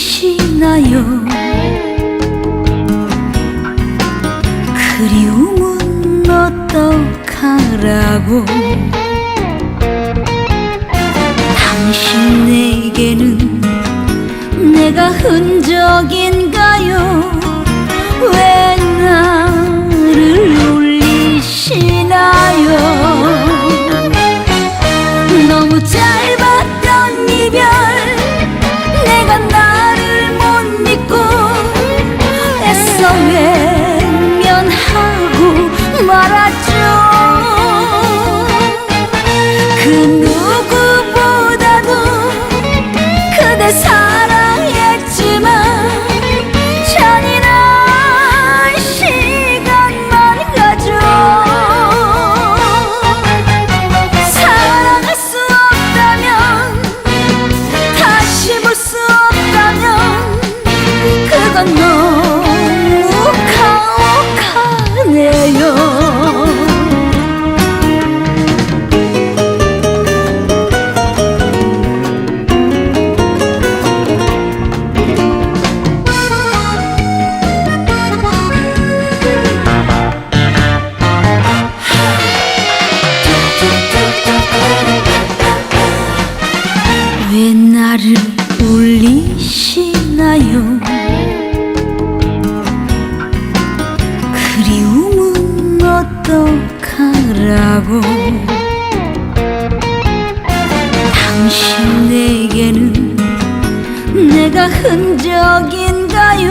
계시나요? 그리움은 어떡하라고? 당신 에게는 내가 흔적인가요? 말았죠. 그 누구보다도 그대 사랑했지만 잔인한 시간만 가죠. 사랑할 수 없다면 다시 볼 수 없다면 그건 너 왜 나를 울리시나요? 그리움은 어떡하라고? 당신 내게는 내가 흔적인가요